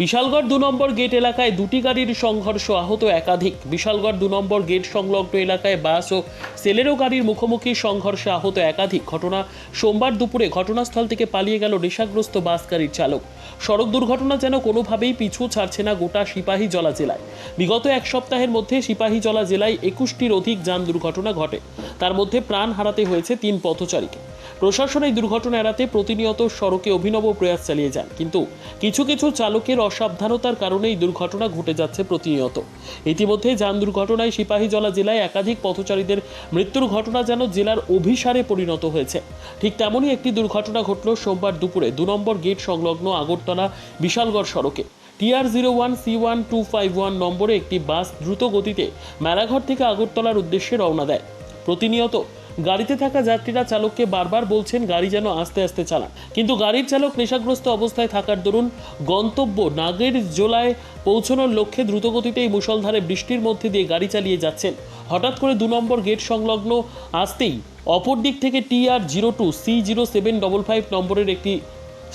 বিশালগড় দু নম্বর গেট এলাকায় দুটি গাড়ির সংঘর্ষ আহত একাধিক। বিশালগড় দু নম্বর গেট সংলগ্ন এলাকায় বাস ও সেলেরো গাড়ির মুখোমুখি সংঘর্ষে আহত একাধিক। ঘটনা সোমবার দুপুরে ঘটনাস্থল থেকে পালিয়ে গেল নেশাগ্রস্ত বাস গাড়ির চালক। সড়ক দুর্ঘটনা যেন কোনোভাবেই পিছু ছাড়ছে না গোটা সিপাহী জলা জেলায়। বিগত এক সপ্তাহের মধ্যে সিপাহী জলা জেলায় একুশটির অধিক যান দুর্ঘটনা ঘটে। তার মধ্যে প্রাণ হারাতে হয়েছে তিন পথচারীকে। প্রশাসন এই দুর্ঘটনা এড়াতে প্রতিনিয়ত সড়কে অভিনব প্রয়াস চালিয়ে যান। কিন্তু কিছু কিছু চালকের অসাবধানতার কারণে এই দুর্ঘটনা ঘটে যাচ্ছে প্রতিনিয়ত। ইতিমধ্যে যান দুর্ঘটনায় সিপাহীজলা জেলায় একাধিক পথচারীদের মৃত্যুর ঘটনা যেন জেলার অভিসারে পরিণত হয়েছে। ঠিক তেমনই একটি দুর্ঘটনা ঘটল সোমবার দুপুরে দু নম্বর গেট সংলগ্ন আগরতলা বিশালগড় সড়কে। TR zero one C one two five one নম্বরে একটি বাস দ্রুত গতিতে মেলাঘর থেকে আগরতলার উদ্দেশ্যে রওনা দেয়। প্রতিনিয়ত গাড়িতে থাকা যাত্রীরা চালককে বারবার বলছেন গাড়ি যেন আস্তে আস্তে চালান। কিন্তু গাড়ির চালক নেশাগ্রস্ত অবস্থায় থাকার দরুন গন্তব্য নাগের জোলায় পৌঁছানোর লক্ষ্যে দ্রুতগতিতে এই মুষলধারে বৃষ্টির মধ্যে দিয়ে গাড়ি চালিয়ে যাচ্ছেন। হঠাৎ করে দু নম্বর গেট সংলগ্ন আসতেই অপর দিক থেকে TR zero two C zero seven double five নম্বরের একটি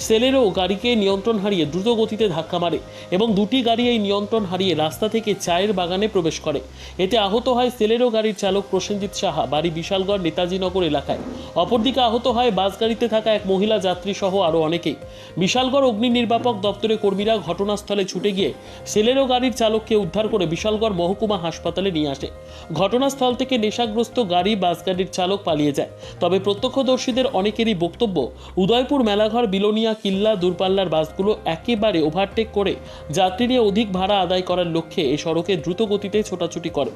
সেলেরও গাড়িকে নিয়ন্ত্রণ হারিয়ে দ্রুত গতিতে ধাক্কা মারে এবং দুটি গাড়ি এই নিয়ন্ত্রণ হারিয়ে রাস্তা থেকে চায়ের বাগানে প্রবেশ করে। এতে আহত হয় সেলেরো গাড়ির চালক প্রসেনজিৎ সাহা, বাড়ি বিশালগড়, নেতাজিনগর এলাকায়। অপরদিকে আহত হয় বাস গাড়িতে থাকা এক মহিলা, যাত্রী সহ আরও অনেকেই। বিশালগড় অগ্নি নির্বাপক দপ্তরের কর্মীরা ঘটনাস্থলে ছুটে গিয়ে সেলেরো গাড়ির চালককে উদ্ধার করে বিশালগড় মহকুমা হাসপাতালে নিয়ে আসে। ঘটনাস্থল থেকে নেশাগ্রস্ত গাড়ি বাস গাড়ির চালক পালিয়ে যায়। তবে প্রত্যক্ষদর্শীদের অনেকেরই বক্তব্য, উদয়পুর মেলাঘর, বিলোনিয়া কিল্লা দূরপাল্লার বাসগুলো একেবারে ওভারটেক করে যাত্রী নিয়ে অধিক ভাড়া আদায় করার লক্ষ্যে এই সড়কে দ্রুত গতিতে ছোটাছুটি করে।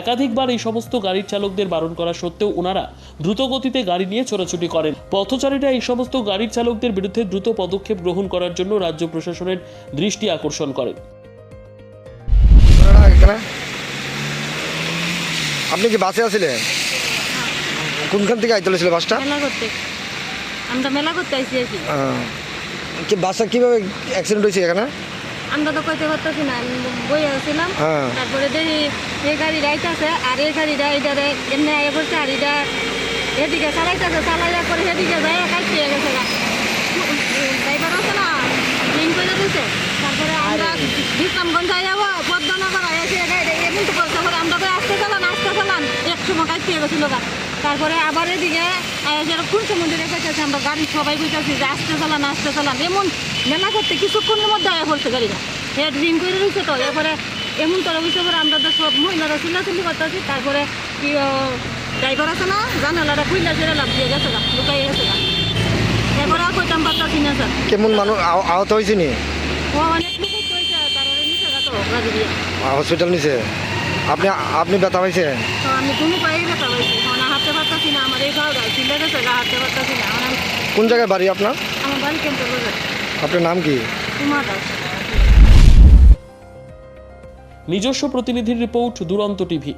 একাধিকবার এই সমস্ত গাড়ির চালকদের বারণ করা সত্ত্বেও ওনারা দ্রুত গতিতে গাড়ি নিয়ে ছোটাছুটি করেন। পথচারীরা এই সমস্ত গাড়ির চালকদের বিরুদ্ধে দ্রুত পদক্ষেপ গ্রহণ করার জন্য রাজ্য প্রশাসনের দৃষ্টি আকর্ষণ করেন। আপনি কি বাসে আসছিলেন কোনখান থেকে আইতে ছিল বাসটা? আমরা মেলা করতে আইসি আছি কি। বাসটা কীভাবে অ্যাক্সিডেন্ট হয়েছে এখানে? আমরা তো কইতে পারতেছি না বই আসছিলাম। তারপরে দেখি এই গাড়ি রাইতেছে আর এই গাড়িটা এইটারে এমনি আগে করছে আর এটা এদিকে চালাইতেছে চালাইয়া করে সেদিকে যাই কাটিয়ে গেছে ড্রাইভার আছে না লিঙ্ক করে দিছে। তারপরে আমরা বিশ্রামগঞ্জ যাব পদ্মনগর এসে গাড়ি এমন তো পরে আমরা আসতে চালান আসতে চালান এক সময় কাটিয়ে গেছিল গা। তারপরে আবার এদিকে কোন সমুদ্রে কইতেছে আমরা গাড়ি সবাই কইতেছি যে আসতে চালান আসতে চালান। এমন মেলা করতে কিছুক্ষণের মধ্যে আয়া পড়ছে গাড়িটা। হেড রিং করে রয়েছে তো এরপরে এমন করে বুঝতে পারে আমরা তো সব মহিলারা চিল্লাচিল্লি করতেছি। তারপরে কি ড্রাইভার আছে না জানালাটা খুললে ছেড়ে লাভ দিয়ে গেছে লুকাই গেছে এরপরে আর কইতাম পারতাছি না স্যার। কেমন মানুষ আহ- আহত হয়েছে নি? ও অনেক লোক কইছে তারপরে নিচে গা তো গাড়ি দিয়ে হসপিটাল নিছে আপনি আপনি ব্যথা পাইছে তো আমি কোনো পায়ে ব্যথা পাইছি না আমার এই গাও গাছ গেছে গা হাঁটতে পারতাছি না আমার কোন জায়গায় বাড়ি আপনার? আমার বাড়ি আপনার নাম কি? দাস। নিজস্ব প্রতিনিধির রিপোর্ট দুরন্ত টিভি।